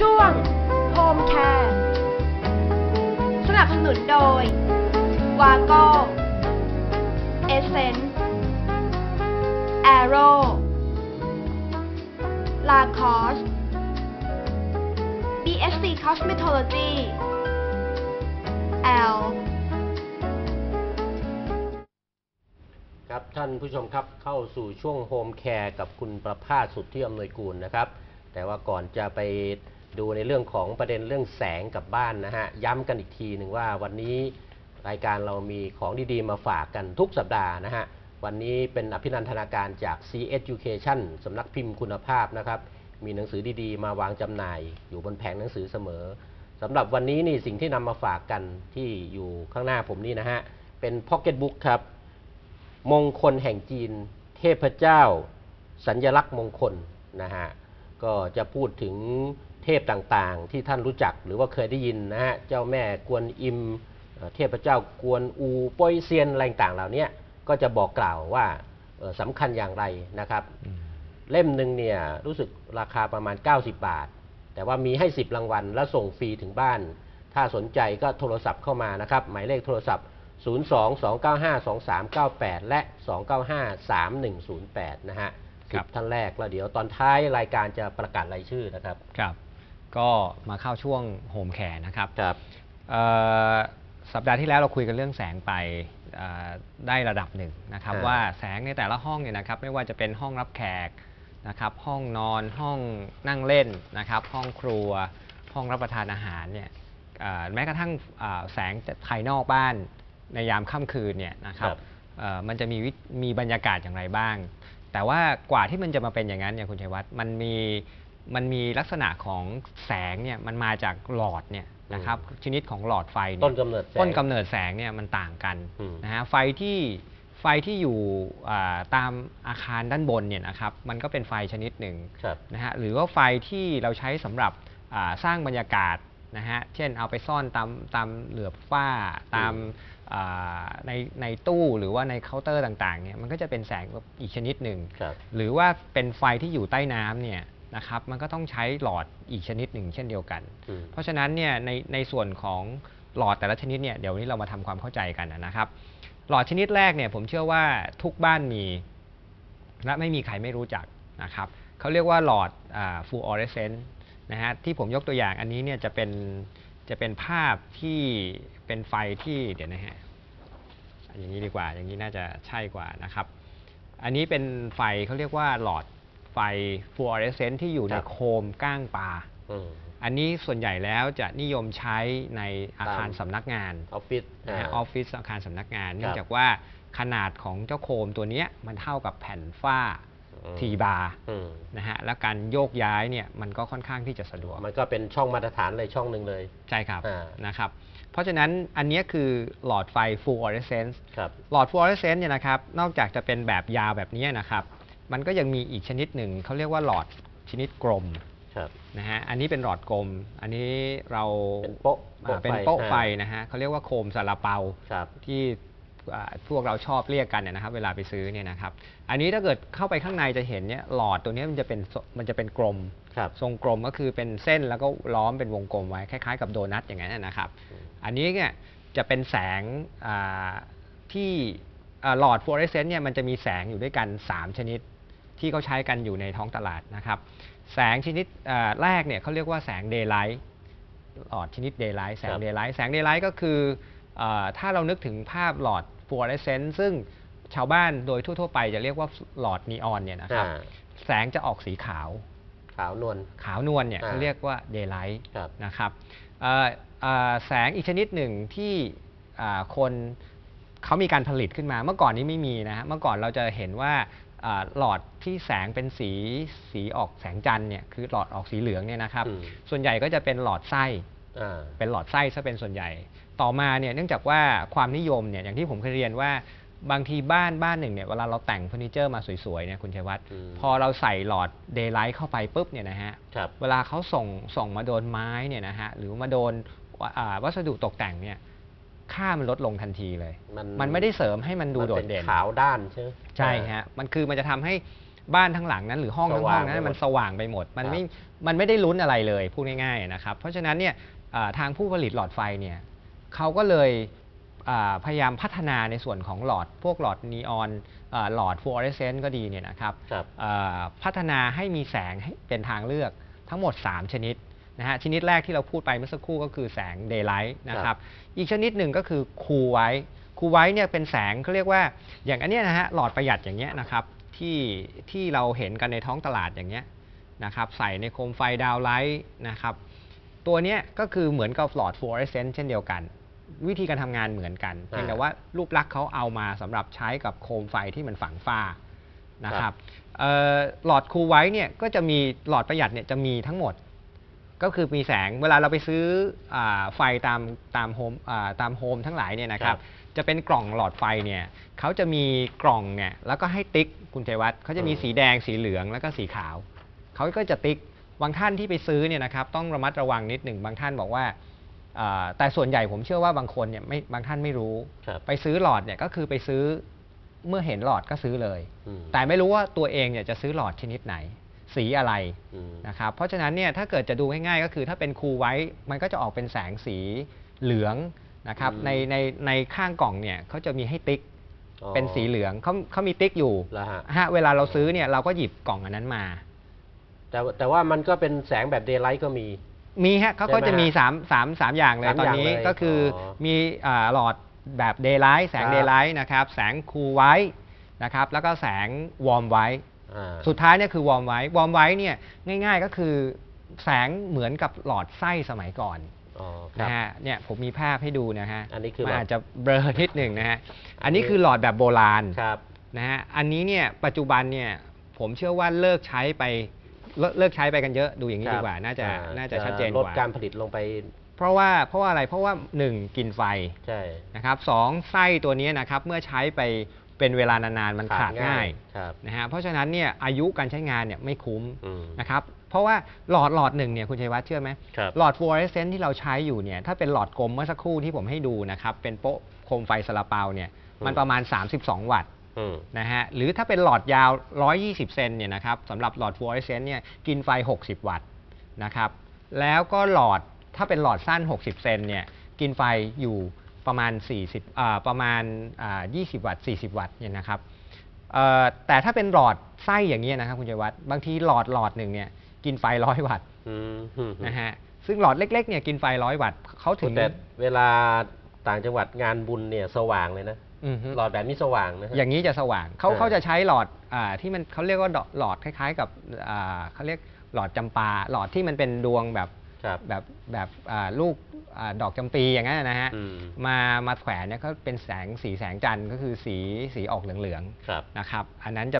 ช่วง Home Care สนับสนุนโดยวาโก้เอเซนแอโร่ลาคอส BSC Cosmetology L ครับท่านผู้ชมครับเข้าสู่ช่วงโฮมแคร์กับคุณประภาสสุทธิอำนวยกูลนะครับ แต่ว่าก่อนจะไป ดูในเรื่องของประเด็นเรื่องแสงกับบ้านนะฮะ ย้ำกันอีกทีหนึ่งว่าวันนี้รายการเรามีของดีๆ มาฝากกันทุกสัปดาห์นะฮะ วันนี้เป็นอภินันทนาการจาก C Education สำนักพิมพ์คุณภาพนะครับ มีหนังสือดีๆ มาวางจำหน่าย อยู่บนแผงหนังสือเสมอสำหรับวันนี้นี่สิ่งที่นำมาฝากกันที่อยู่ข้างหน้าผมนี่นะฮะ เป็นพ็อกเก็ตบุ๊กครับ มงคลแห่งจีน เทพเจ้า สัญลักษณ์มงคลนะฮะ ก็จะพูดถึงเทพต่างๆ ที่ท่านรู้จักหรือว่าเคยได้ยินนะฮะเจ้าแม่กวนอิมเอ่อเทพเจ้ากวนอูป้อยเซียนอะไรต่างๆเหล่านี้ก็จะบอกกล่าวว่าเอ่อสำคัญอย่างไรนะครับ เล่มหนึ่งเนี่ยรู้สึกราคาประมาณ 90 บาท แต่ว่ามีให้ 10 รางวัล แล้วส่งฟรีถึงบ้าน ถ้าสนใจก็โทรศัพท์เข้ามานะครับ หมายเลขโทรศัพท์ 02-295-2398 และ 295-3108 นะฮะ ครัสิบบท่านแรกแล้วเดี๋ยวตอนท้ายรายการจะประกาศรายชื่อนะครับ ครับ ก็มาเข้าช่วงโฮมแคร์นะครับครับเอ่อสัปดาห์ที่แล้วเราคุยกันเรื่องแสงไปเอ่อได้ระดับหนึ่งนะครับอ่าว่าแสงในแต่ละห้องเนี่ยนะครับไม่ว่าจะเป็นห้องรับแขกนะครับ ห้องนอนห้องนั่งเล่นนะครับ ห้องครัว ห้องรับประทานอาหารเนี่ยเอ่อแม้กระทั่งอ่าแสงภายนอกบ้านในยามค่ำคืนเนี่ยนะครับ ครับ เอ่อมันจะมีวิมีบรรยากาศอย่างไรบ้าง แต่ว่ากว่าที่มันจะมาเป็นอย่างนั้นเนี่ยคุณชัยวัฒน์มันมีมันมีลักษณะของแสงเนี่ยมันมาจากหลอดเนี่ยนะครับชนิดของหลอดไฟเนี่ยต้นกำเนิดแสง ต้นกำเนิดแสงเนี่ยมันต่างกันอืม นะฮะไฟที่ไฟที่อยู่อ่าตามอาคารด้านบนเนี่ยนะครับมันก็เป็นไฟชนิดหนึ่ง ครับ นะฮะหรือว่าไฟที่เราใช้สำหรับอ่าสร้างบรรยากาศนะฮะเช่นเอาไปซ่อนตามตามเหลือบฝ้าตามอ่า ในในตู้หรือว่าในเคาน์เตอร์ต่างๆเนี่ยมันก็จะเป็นแสงอีกชนิดหนึ่งครับ หรือว่าเป็นไฟที่อยู่ใต้น้ำเนี่ยนะครับมันก็ต้องใช้หลอดอีกชนิดหนึ่งเช่นเดียวกัน อืม เพราะฉะนั้นเนี่ยในในส่วนของหลอดแต่ละชนิดเนี่ยเดี๋ยววันนี้เรามาทำความเข้าใจกันนะครับ หลอดชนิดแรกเนี่ยผมเชื่อว่าทุกบ้านมี และไม่มีใครไม่รู้จักนะครับเขาเรียกว่าหลอดฟูออเรสเซนต์นะฮะที่ผมยกตัวอย่างอันนี้เนี่ยจะเป็น จะเป็นภาพที่เป็นไฟที่เดี๋ยวนะฮะอย่างนี้ดีกว่า อย่างนี้น่าจะใช่กว่านะครับ อันนี้เป็นไฟเขาเรียกว่าหลอดไฟฟูออเรสเซนต์ที่อยู่ในครับโคมก้างปลาอืมอันนี้ส่วนใหญ่แล้วจะนิยมใช้ในอาคารตามสำนักงานออฟฟิศนะฮะาออฟฟิศอาคารสำนักงาน เนื่อครังบจากว่าขนาดของเจ้าโคมตัวเนี้ยมันเท่ากับแผ่นฝ้าอืม ทีบาร์อืมนะฮะและการโยกย้ายเนี่ยมันก็ค่อนข้างที่จะสะดวก มันก็เป็นช่องมาตรฐานเลยช่องหนึ่งเลย ใช่ครับอ่านะครับเพราะฉะนั้นอันเนี้ยคือหลอดไฟ fluorescence ครับหลอด fluorescence เนี่ยนะครับนอกจากจะเป็นแบบยาวแบบเนี้ยนะครับ มันก็ยังมีอีกชนิดหนึ่งเขาเรียกว่าหลอดชนิดกลมครับนะฮะอันนี้เป็นหลอดกลม อันนี้เราเป็นโป๊ะอ่าเป็นโป๊ะไฟอ่านะฮะเขาเรียกว่าโคมซาลาเปาครับที่อ่า พวกเราชอบเรียกกันเนี่ยนะครับ เวลาไปซื้อเนี่ยนะครับ อันนี้ถ้าเกิดเข้าไปข้างในจะเห็นเนี่ยหลอดตัวเนี้ยมันจะเป็นมันจะเป็นกลมครับทรงกลมก็คือเป็นเส้นแล้วก็ล้อมเป็นวงกลมไว้คล้ายๆ กับโดนัทอย่างนั้นนะครับอืมอันนี้เนี่ยจะเป็นแสงอ่าที่อ่าหลอดฟลูออเรสเซนต์เนี่ยมันจะมีแสงอยู่ด้วยกัน 3 ชนิดที่เขาใช้กันอยู่ในท้องตลาดนะครับ แสงชนิดอ่าแรกเนี่ยเขาเรียกว่าแสงเดย์ไลท์หลอดชนิดเดย์ไลท์แสคงรับเดย์ไลท์แสงเดย์ไลท์ก็คืออาถ้าเรานึกถึงภาพหลอด ฟลูออเรสเซนต์ซึ่งชาวบ้านโดยทั่ว ๆ ไปจะเรียกว่าหลอดนีออนเนี่ยนะครับ อ่า แสงจะออกสีขาว ขาวนวล ขาวนวลเนี่ยอ่าเขาเรียกว่าเดย์ไลท์ครับนะครับเอ่อเอ่อแสงอีกชนิดหนึ่งที่อ่าคนเขามีการผลิตขึ้นมา เมื่อก่อนนี้ไม่มีนะฮะเมื่อก่อนเราจะเห็นว่าอ่าหลอดที่แสงเป็นสีสีออกแสงจันทร์เนี่ยคือหลอดออกสีเหลืองเนี่ยนะครับ อืม ส่วนใหญ่ก็จะเป็นหลอดไส้อ่า เป็นหลอดไส้ซะเป็นส่วนใหญ่ ต่อมาเนี่ยเนื่องจากว่าความนิยมเนี่ยอย่างที่ผมเคยเรียนว่าบางทีบ้านบ้านหนึ่งเนี่ยเวลาเราแต่งเฟอร์นิเจอร์มาสวยๆเนี่ยคุณชัยวัฒน์อืมพอเราใส่หลอดเดย์ไลท์เข้าไปปุ๊บเนี่ยนะฮะครับเวลาเขาส่งส่งมาโดนไม้เนี่ยนะฮะหรือมาโดนวอ่าวัสดุตกแต่งเนี่ยค่ามันลดลงทันทีเลย มันมันไม่ได้เสริมให้มันดูโดดเด่นมัป็ขาวด้านใช่ไหมใช่ฮะมันคือมันจะทำให้บ้านทั้งหลังนั้นหรือห้องทั้งห้องนั้นสว่างไปหมดมันสว่างไปหมด มันครับไม่มันไม่ได้ลุ้นอะไรเลยพูดง่ายๆนะครับเพราะฉะนั้นเนี่ยอ่า ทางผู้ผลิตหลอดไฟเนี่ยเขาก็เลยอ่าพยายามพัฒนาในส่วนของหลอด พวกหลอดนีออนอ่าหลอดฟลูออเรสเซนต์ก็ดีเนี่ยนะครับครับอ่าพัฒนาให้มีแสงให้เป็นทางเลือกทั้งหมด 3 ชนิดนะฮะชนิดแรกที่เราพูดไปเมื่อสักครู่ก็คือแสง daylight นะครับอีกชนิดหนึ่งก็คือ cool white cool white เนี่ยเป็นแสงเขาเรียกว่าอย่างอันเนี้ยนะฮะหลอดประหยัดอย่างเงี้ยนะครับที่ที่เราเห็นกันในท้องตลาดอย่างเงี้ยนะครับใส่ในโคมไฟดาวไลท์นะครับ ตัวเนี้ยก็คือเหมือนกับหลอดฟลูออเรสเซนต์เช่นเดียวกัน วิธีการทำงานเหมือนกันเพียงแต่ว่ารูปลักษณ์เขาเอามาสำหรับใช้กับโคมไฟที่มันฝังฝ้านะครับเอ่อหลอดคูลไว้เนี่ยก็จะมีหลอดประหยัดเนี่ยจะมีทั้งหมด ก็คือมีแสงเวลาเราไปซื้ออาไฟตามตามโฮมอ่าตามโฮมทั้งหลายเนี่ยนะครับ จะเป็นกล่องหลอดไฟเนี่ยเขาจะมีกล่องเนี่ยแล้วก็ให้ติ๊กคุณชัยวัฒน์เขาจะมีอืมสีแดงสีเหลืองแล้วก็สีขาวเขาก็จะติ๊ก บางท่านที่ไปซื้อเนี่ยนะครับต้องระมัดระวังนิดหนึ่งบางท่านบอกว่าอ่าแต่ส่วนใหญ่ผมเชื่อว่าบางคนเนี่ยไม่บางท่านไม่รู้ครับไปซื้อหลอดเนี่ยก็คือไปซื้อเมื่อเห็นหลอดก็ซื้อเลยอืมแต่ไม่รู้ว่าตัวเองเนี่ยจะซื้อหลอดชนิดไหน สีอะไรอืมนะครับเพราะฉะนั้นเนี่ยถ้าเกิดจะดูง่ายๆก็คือถ้าเป็นคูลไว้มันก็จะออกเป็นแสงสีเหลืองนะครับอืมในในในข้างกล่องเนี่ยเขาจะมีให้ติ๊กอ๋อเป็นสีเหลืองเขาเขามีติ๊กอยู่แล้วฮะฮะเวลาเราซื้อเนี่ยเราก็หยิบกล่องอันนั้นมา แต่ว่าแต่ว่ามันก็เป็นแสงแบบเดย์ไลท์ก็มี มีฮะเขาก็ใช่ไหมจะมีฮะ3ามสามสามอย่างเลยสามตอนอย่างนี้เลยก็คือออมีอ่าหลอดแบบเดย์ไลท์แสงครับ เดย์ไลท์นะครับ แสงคูลไว้นะครับ แล้วก็แสงวอร์มไว้ อ่า สุดท้ายเนี่ยคือวอร์มไว้ วอร์มไว้เนี่ยง่าย ๆก็คือแสงเหมือนกับหลอดไส้สมัยก่อนอ๋อครันะบ ฮะเนี่ยผมมีภาพให้ดูนะฮะอันนี้คือมันหลอดอาจจะเบลอนิดหนึ่งนะฮะอันนี้คือหลอดแบบโบราณ ครับ นะฮะอันนี้เนี่ยปัจจุบันเนี่ยผมเชื่อว่าเลิกใช้ไป เลิกเลิกใช้ไปกันเยอะดูอย่างนี้ครับดีกว่าน่าจะอ่น่าจะชัดเจนลกดว่าการผลิตลงไป เพราะว่าเพราะว่าอะไรเพราะว่าหนึ่งกินไฟใช่นะครับสองไส้ตัวนี้นะครับเมื่อใช้ไปเป็นเวลานานๆมันขาดง่ายครับนะฮะเพราะฉะนั้นเนี่ยอายุการใช้งานเนี่ยไม่คุ้มอืมนะครับเพราะว่าหลอดหลอดหนึ่งเนี่ยคุณชัยวัฒน์เชื่อไหมครับหลอดฟลูออเรสเซนต์ที่เราใช้อยู่เนี่ยถ้าเป็นหลอดกลมเมื่อสักครู่ที่ผมให้ดูนะครับเป็นโป๊ะโคมไฟซาลาเปาเนี่ยมันอืมประมาณ 32 วัตต์อืม นะฮะหรือถ้าเป็นหลอดยาว 120 เซนเนี่ยนะครับสำหรับหลอดฟลูออเรสเซนต์เนี่ยกินไฟ 60 วัตต์นะครับแล้วก็หลอดถ้าเป็นหลอดสั้น 60 เซนเนี่ยกินไฟอยู่ประมาณ 40อ่าประมาณอ่า20 วัตต์ 40 วัตต์เนี่ยนะครับเอ่อแต่ถ้าเป็นหลอดไส้อย่างนี้ยนะครับคุณชัยวัฒน์บางทีหลอดหลอดหนึ่งเนี่ยกินไฟร้อยวัตต์อืมอืมนะฮะซึ่งหลอดเล็กๆเนี่ยกินไฟร้อยวัตต์เขาถึงแต่เวลาต่างจังหวัดงานบุญเนี่ยสว่างเลยนะอือฮึ หลอดแบบนี้สว่างนะฮะอย่างนี้จะสว่างเขาเออเขาจะใช้หลอดอาที่มันเขาเรียกว่าดอกหลอดคล้าย ๆ กับอ่าเขาเรียกหลอดจำปา หลอดที่มันเป็นดวงแบบครับแบบแบบอ่าลูกอาดอกจำปีอย่างนั้นนะฮะอืมมามาแขวนเนี่ยก็เป็นแสงสีแสงจันทร์ก็คือสีสีออกเหลืองครับๆนะครับ อันนั้นจะ